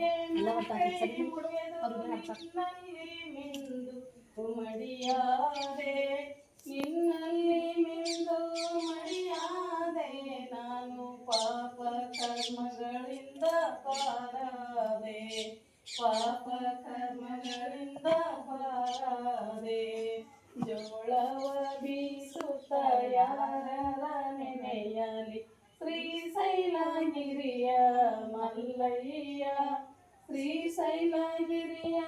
ಎಲ್ಲ ಬರ್ತಾರೆ ಸರಿ ಮಡಿಯಾದೆ ನಿನ್ನಲ್ಲಿ ಮಿಂದು ಮಡಿಯಾದೆ ನಾನು ಪಾಪ ಕರ್ಮಗಳಿಂದ ಪಾರಾದೆ ಪಾಪ ಕರ್ಮಗಳಿಂದ ಪಾರಾದೆ. ಶ್ರೀಶೈಲಗಿರಿಯ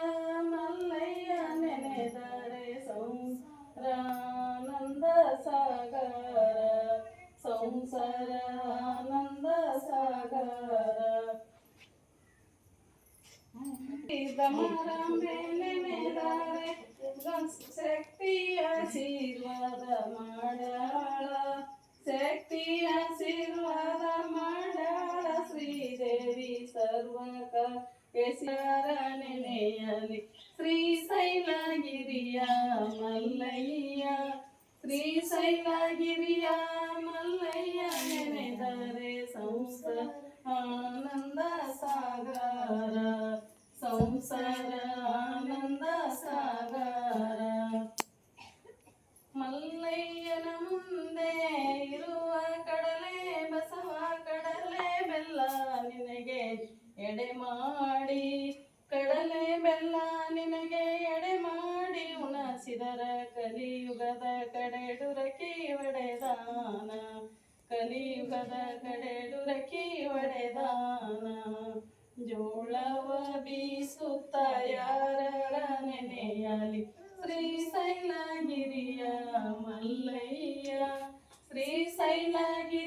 ಮಲ್ಲಯ್ಯ ನೆನೆದರೆ ಸಂಸಾರಾನಂದ ಸಾಗರ ಸಂಸಾರ ಆನಂದ ಸಾಗರ ದಮರಂಬೆ ನೆನೆದರೆ ಶಕ್ತಿಯ ಆಶೀರ್ವಾದ ಮಾಡಾಳ ಶಕ್ತಿಯ ಆಶೀರ್ವಾದ ಮಾಡಾಳ ಶ್ರೀದೇವಿ ಸರ್ವಕ కేసీఆరని శ్రీశైలగిరియా మల్లయ్య. శ్రీశైలగిరియా మల్లయ్య నెనెదరే సంస్థ ఆనంద సాగర. సంసార ఆనంద సాగర. మల్లయ్య. ಎಡೆ ಮಾಡಿ, ಕಡಲೆ ಬೆಲ್ಲ ನಿನಗೆ ಎಡೆ ಮಾಡಿ, ಉಣಸಿದರ ಕಲಿಯುಗದ ಕಡೆಡುರಕಿ ಒಡೆದಾನ. ಕಲಿಯುಗದ ಕಡೆಡುರಕಿ ಒಡೆದಾನ. ಜೋಳವ ಬೀಸುತ್ತ ಯಾರರ ನೆನೆಯಲಿ? ಶ್ರೀಶೈಲಗಿರಿಯ ಮಲ್ಲಯ್ಯ ಶ್ರೀಶೈಲಗಿರಿಯ